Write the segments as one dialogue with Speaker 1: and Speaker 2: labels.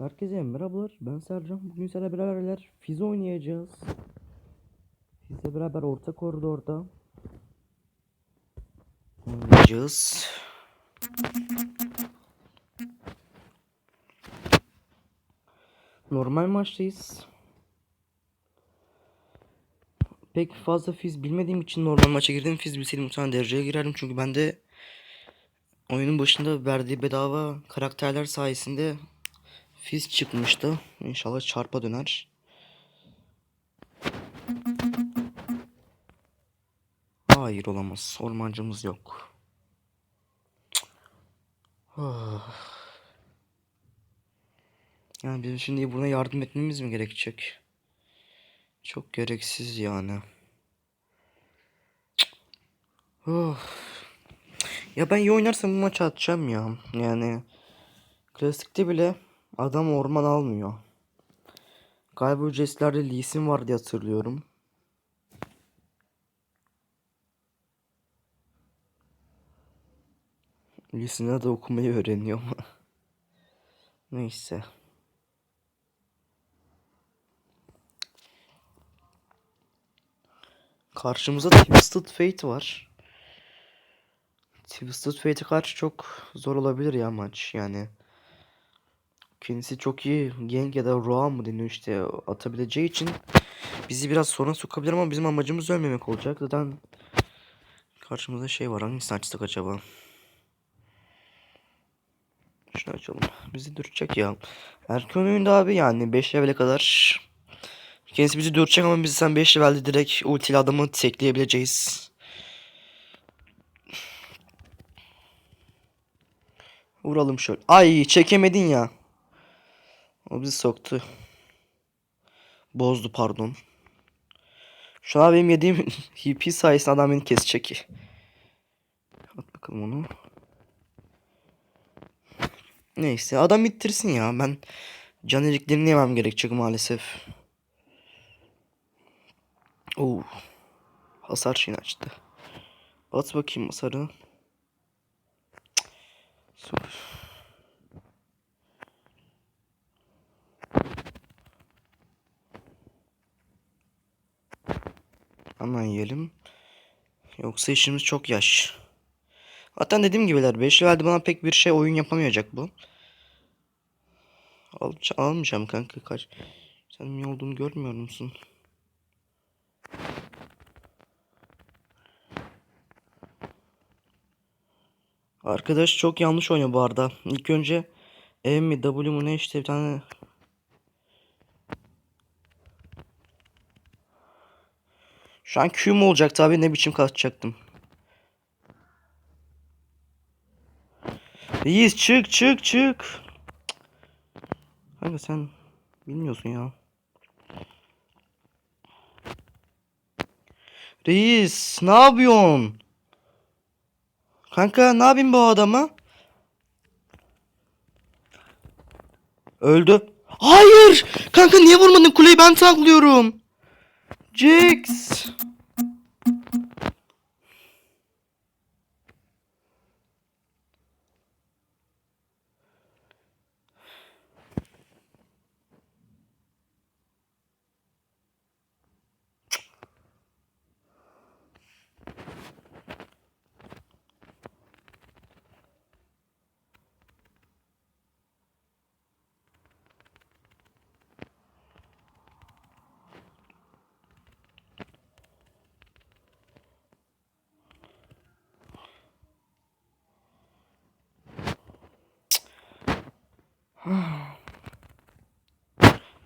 Speaker 1: Herkese merhabalar. Ben Sercan. Bugün sizlerle beraber Fiz oynayacağız. Fizle beraber orta koridorda oynayacağız. Normal maçtayız. Pek fazla Fiz bilmediğim için normal maça girdim. Fiz bilseydim muhtemelen dereceye girerdim. Çünkü ben de oyunun başında verdiği bedava karakterler sayesinde Fiz çıkmıştı. İnşallah çarpa döner. Hayır olamaz. Ormancımız yok. Ah. Yani bizim şimdi buna yardım etmemiz mi gerekecek? Çok gereksiz yani. Oh. Ya ben iyi oynarsam bu maçı atacağım ya. Yani klasikte bile adam orman almıyor. Galiba ücretlerde Lee Sin var diye hatırlıyorum. Lee Sin'e de okumayı öğreniyor ama. Neyse. Karşımızda Twisted Fate var. Twisted Fate'e karşı çok zor olabilir ya maç yani. Kendisi çok iyi gank ya da roam mı deniyor işte atabileceği için bizi biraz sorun sokabilir ama bizim amacımız ölmemek olacak. Zaten karşımızda şey var hangisini açtık acaba? Şunu açalım. Bizi dürtecek ya. Erken oyunda abi yani 5 level'e kadar Kendisi bizi dürtecek ama biz sen 5 levelde direkt ultiyle adamı tekleyebileceğiz. Vuralım şöyle. Ay çekemedin ya. O bizi soktu. Bozdu pardon. Şu an benim yediğim HP sayesinde adam beni kesecek. At bakalım onu. Neyse adam bitirsin ya. Ben can eriklerini yemem gerekecek maalesef. Oo. Hasar şeyini açtı. At bakayım hasarı. Süper. Hemen yiyelim. Yoksa işimiz çok yaş. Zaten dediğim gibiler 5 level'de bana pek bir şey oyun yapamayacak bu. Al, almayacağım kanka kaç. Sen ne olduğunu görmüyor musun? Arkadaş çok yanlış oynuyor bu arada. İlk önce E mi W mu ne işte bir tane Şu an Q mu olacaktı abi ne biçim kaçacaktım. Reis çık çık çık. Kanka sen bilmiyorsun ya. Reis ne yapıyorsun? Kanka ne yapayım bu adama? Öldü. Hayır! Kanka niye vurmadın? Kuleyi ben taklıyorum. Jax.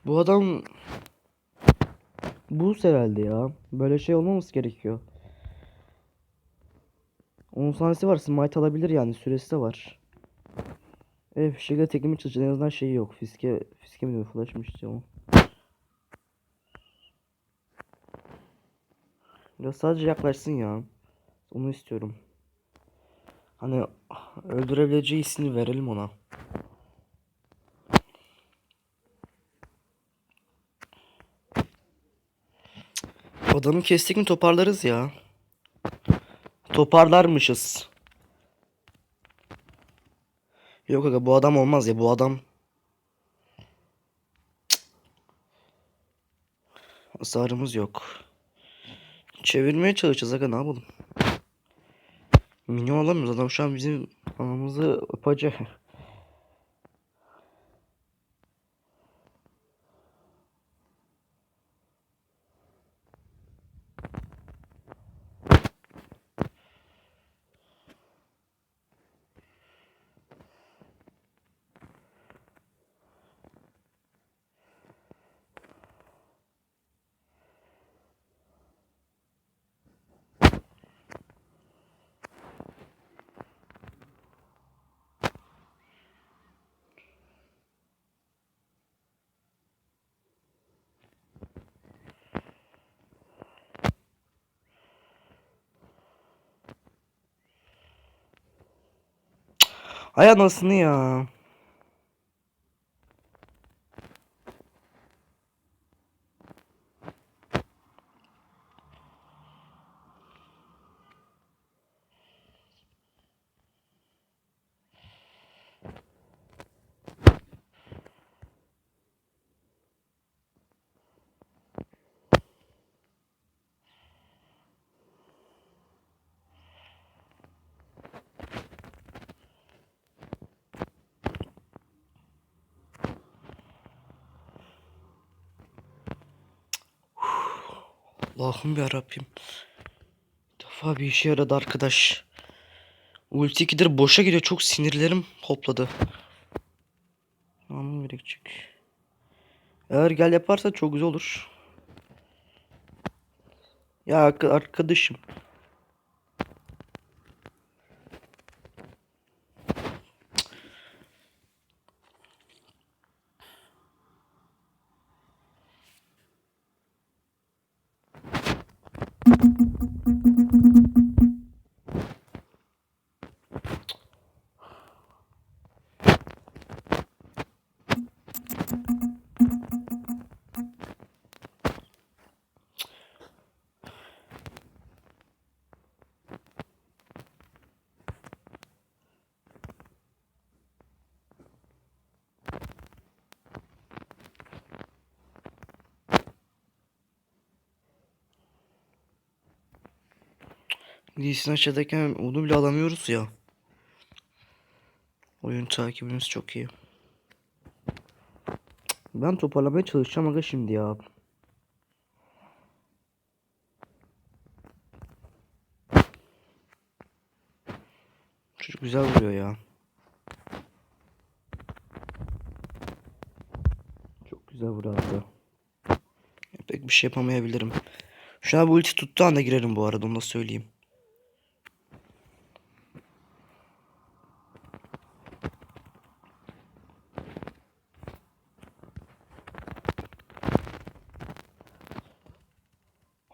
Speaker 1: Bu adam bu herhalde ya. Böyle şey olmaması gerekiyor. 10 saniyesi var. Smite alabilir yani. Süresi de var. Evet fişekle tekimi çalışacak. En azından şeyi yok. Fiske, fiske mi diyor? Flash mı o. Ya sadece yaklaşsın ya. Onu istiyorum. Hani öldürebileceği ismini verelim ona. Adamı kestik mi toparlarız ya. Toparlarmışız. Yok aga bu adam olmaz ya bu adam. Hasarımız yok. Çevirmeye çalışacağız aga ne yapalım. Minyon alamıyoruz adam şu an bizim anamızı öpacak. Ay anasını ya. Allah'ım ya Rabbim. defa bir işe yaradı arkadaş. Ulti 2'dir boşa gidiyor. Çok sinirlerim hopladı. Tamam gerekecek. Eğer gel yaparsa çok güzel olur. Ya arka- arkadaşım. Lee'sin aşağıdayken onu bile alamıyoruz ya. Oyun takibimiz çok iyi. Ben toparlamaya çalışacağım aga şimdi ya. Çocuk güzel vuruyor ya. Çok güzel vuruyor abi. Pek bir şey yapamayabilirim. Şu an bu ulti tuttuğu anda girerim bu arada onu da söyleyeyim.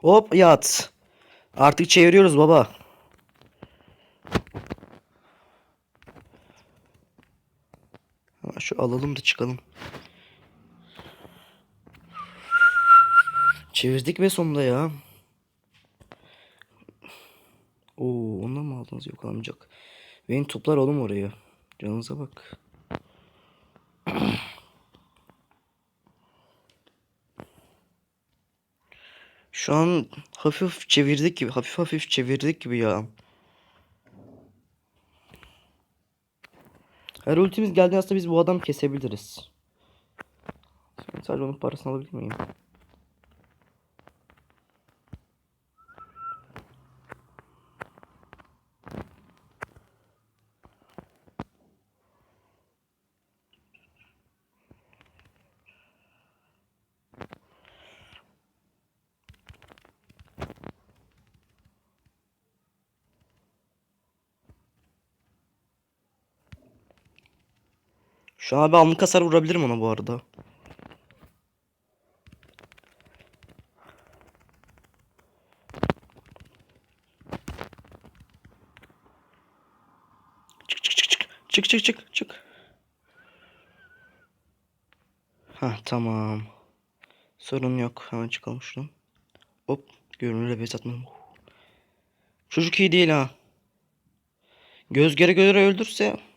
Speaker 1: Hop yat. Artık çeviriyoruz baba. Şu alalım da çıkalım. Çevirdik ve sonunda ya. Oo, ondan mı aldınız? Yok almayacak. Beni toplar oğlum oraya. Canınıza bak. Şu an hafif çevirdik gibi. Hafif hafif çevirdik gibi ya. Her ultimiz geldiğinde aslında biz bu adamı kesebiliriz. Şimdi sadece onun parasını alabilir miyim? Şu an bir anlık hasar vurabilirim ona bu arada. Çık çık çık çık. Çık çık çık çık. Ha tamam. Sorun yok. Hemen çıkalım şuradan. Hop. Görünürle bez atmadım. Çocuk iyi değil ha. Göz göre göre öldürse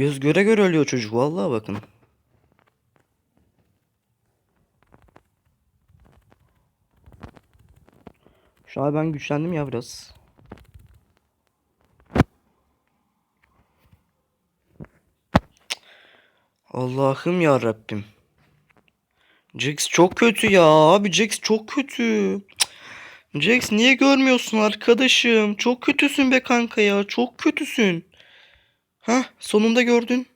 Speaker 1: Göz göre göre ölüyor çocuk vallahi bakın. Şu an ben güçlendim ya biraz. Allah'ım ya Rabbim. Jax çok kötü ya abi Jax çok kötü. Jax niye görmüyorsun arkadaşım? Çok kötüsün be kanka ya. Çok kötüsün. Hah sonunda gördün.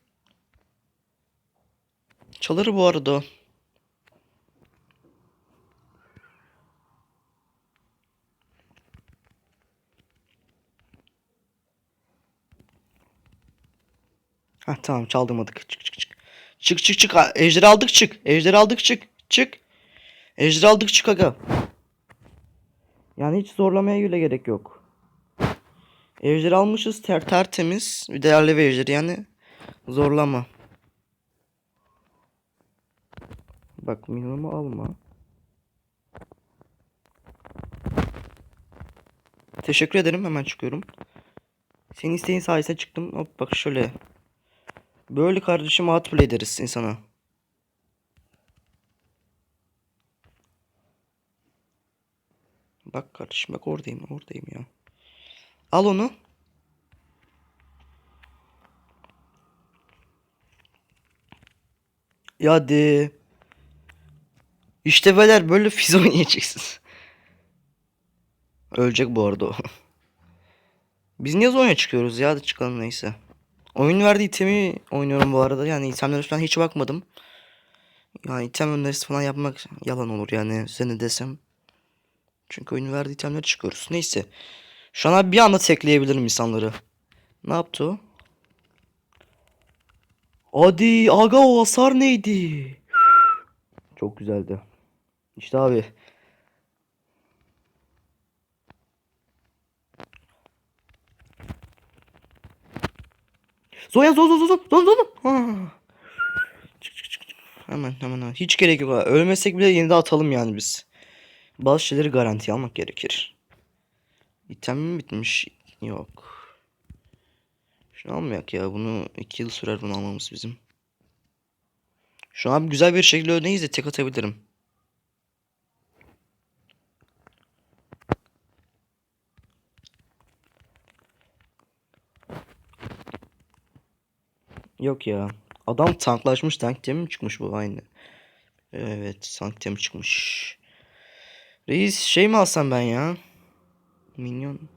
Speaker 1: Çalır bu arada. Ha tamam çaldırmadık. Çık çık çık. Çık çık çık. Ha, Ejderi aldık çık. Ejderi aldık çık. Çık. Ejderi aldık çık aga. Yani hiç zorlamaya bile gerek yok. Ejderi almışız ter tertemiz. Bir değerli bir yani. Zorlama. Bak minimumu alma. Teşekkür ederim hemen çıkıyorum. Senin isteğin sayesinde çıktım. Hop bak şöyle. Böyle kardeşim outplay ederiz insana. Bak kardeşim bak oradayım oradayım ya. Al onu. Ya hadi. İşte beyler böyle fiz oynayacaksınız. Ölecek bu arada o. Biz niye Zonya çıkıyoruz ya? Hadi çıkalım neyse. Oyun verdiği itemi oynuyorum bu arada. Yani itemlere falan hiç bakmadım. Yani item önerisi falan yapmak yalan olur yani size ne desem. Çünkü oyun verdiği itemlere çıkıyoruz. Neyse. Şu an bir anda tekleyebilirim insanları. Ne yaptı o? Hadi aga o hasar neydi? Çok güzeldi. İşte abi. Zoya zo zo zo zo zo zo. Hemen hemen hemen. Hiç gerek yok. Ölmesek bile yine de atalım yani biz. Bazı şeyleri garanti almak gerekir. İtem mi bitmiş? Yok. Şunu almayak ya. Bunu 2 yıl sürer bunu almamız bizim. Şu an güzel bir şekilde öndeyiz de tek atabilirim. Yok ya. Adam tanklaşmış. Tank diye mi çıkmış bu aynı? Evet tank diye mi çıkmış? Reis şey mi alsam ben ya? Minyon.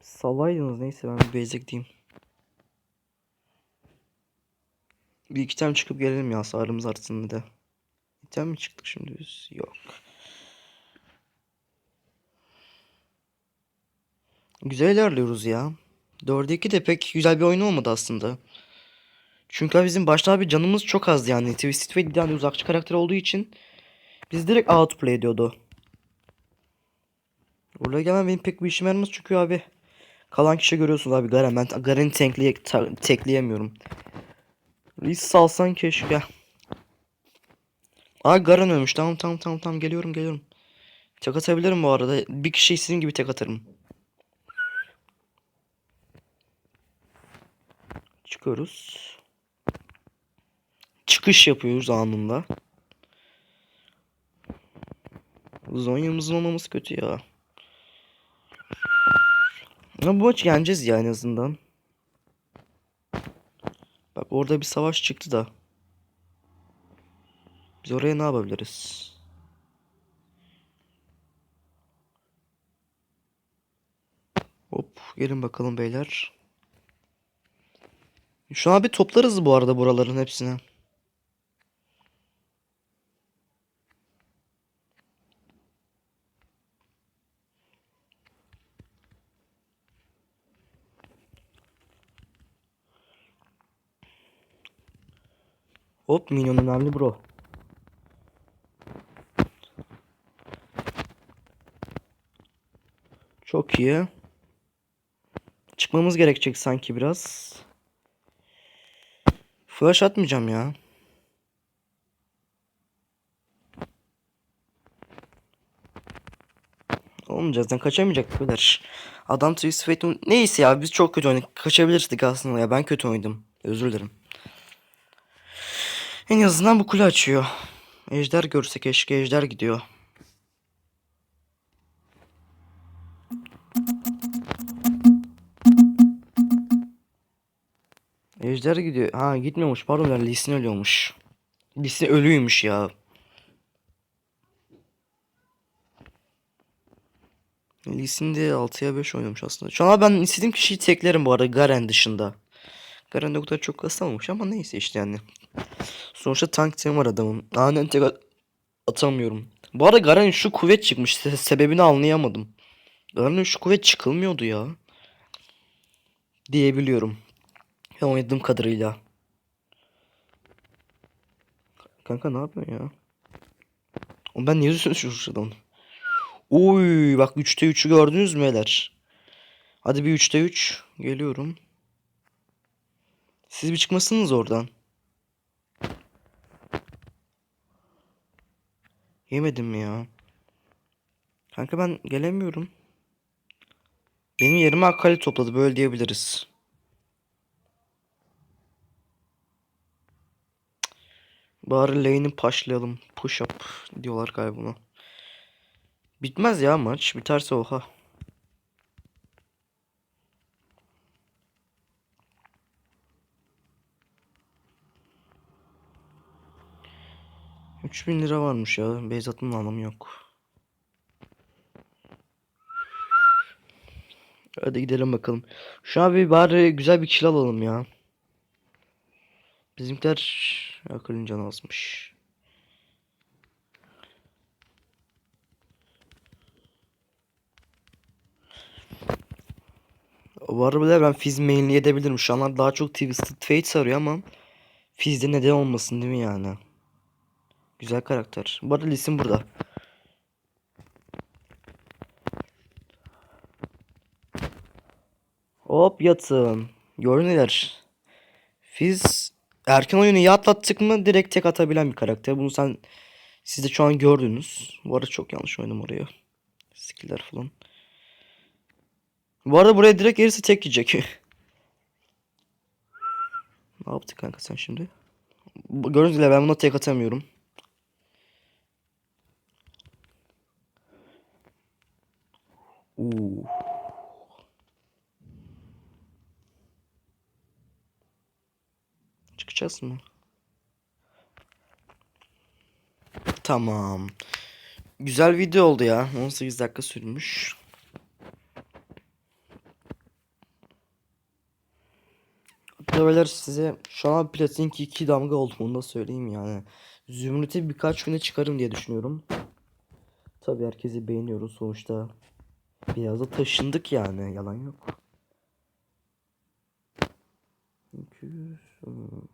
Speaker 1: Salaydınız neyse ben bir basic diyeyim. Bir iki tane çıkıp gelelim ya sağrımız artsın bir de. Bir tane mi çıktık şimdi biz? Yok. Güzel ilerliyoruz ya. 4'e 2 de pek güzel bir oyun olmadı aslında. Çünkü bizim başta bir canımız çok azdı yani. Twisted Fate yani uzakçı karakter olduğu için biz direkt outplay ediyordu. Oraya gelmem benim pek bir işime yaramaz çünkü abi kalan kişi görüyorsunuz abi Garen. Ben Garen'i tankleye, ta- tekleyemiyorum. Reis salsan keşke. Aa Garen ölmüş. Tamam tamam tamam tamam geliyorum geliyorum. Tek atabilirim bu arada. Bir kişi istediğim gibi tek atarım. Çıkıyoruz. Çıkış yapıyoruz anında. Zonya'mızın olmaması kötü ya. Ama bu maç yeneceğiz ya en azından. Bak orada bir savaş çıktı da. Biz oraya ne yapabiliriz? Hop gelin bakalım beyler. Şu an bir toplarız bu arada buraların hepsini. Hop minyon önemli bro. Çok iyi. Çıkmamız gerekecek sanki biraz. Flash atmayacağım ya. Olmayacağız. Yani kaçamayacak kadar. Adam Twist Fate'in... Neyse ya biz çok kötü oynadık. Kaçabilirdik aslında ya. Ben kötü oynadım. Özür dilerim. En azından bu kule açıyor. Ejder görse keşke ejder gidiyor. Ejder gidiyor. Ha gitmiyormuş pardon ya Lee Sin ölüyormuş. Lee Sin ölüymüş ya. Lee Sin de 6'ya 5 oynamış aslında. Şu an ben istediğim kişiyi teklerim bu arada Garen dışında. Garen de o kadar çok kasamamış ama neyse işte yani. Sonuçta tank team var adamın. Annen tek at- atamıyorum. Bu arada Garen'in şu kuvvet çıkmış. Se- sebebini anlayamadım. Garen'in şu kuvvet çıkılmıyordu ya. Diyebiliyorum. Ben oynadığım kadarıyla. Kanka ne yapıyorsun ya? Oğlum ben niye düşüyorsun şuradan? Uy bak 3'te 3'ü gördünüz mü beyler? Hadi bir 3'te 3. Geliyorum. Siz bir çıkmasınız oradan. Yemedim ya? Kanka ben gelemiyorum. Benim yerime Akali topladı böyle diyebiliriz. Bari lane'i paşlayalım. Push up diyorlar galiba. Bitmez ya maç. Biterse oha. Üç bin lira varmış ya. Beyz atmanın anlamı yok. Hadi gidelim bakalım. Şu an bir bari güzel bir kill alalım ya. Bizimkiler akılın canı azmış. Bu arada ben Fizz mainly edebilirim. Şu anlar daha çok Twisted Fate sarıyor ama Fizz'de neden olmasın değil mi yani? Güzel karakter. Bu arada Lee Sin burada. Hop yatın. Görünüler. Fizz erken oyunu iyi atlattık mı direkt tek atabilen bir karakter. Bunu sen siz de şu an gördünüz. Bu arada çok yanlış oynadım oraya. Skiller falan. Bu arada buraya direkt gelirse tek yiyecek. ne yaptık kanka sen şimdi? Gördüğünüz gibi ben buna tek atamıyorum. Uuu. Çıkacağız mı? Tamam. Güzel video oldu ya. 18 dakika sürmüş. Hatta size şu an Platin 2 damga oldu onu da söyleyeyim yani. Zümrüt'e birkaç güne çıkarım diye düşünüyorum. Tabii herkesi beğeniyoruz sonuçta. Biraz da taşındık yani yalan yok. 200 hmm.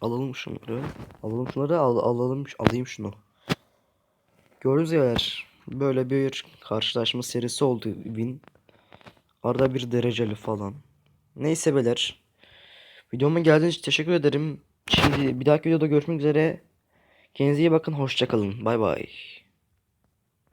Speaker 1: Alalım şunları. Alalım şunları al, alalım alayım şunu. Gördüğünüz gibi böyle bir karşılaşma serisi oldu win. Arada bir dereceli falan. Neyse beyler. Videoma geldiğiniz için teşekkür ederim. Şimdi bir dahaki videoda görüşmek üzere. Kendinize iyi bakın. Hoşçakalın. Bay bay.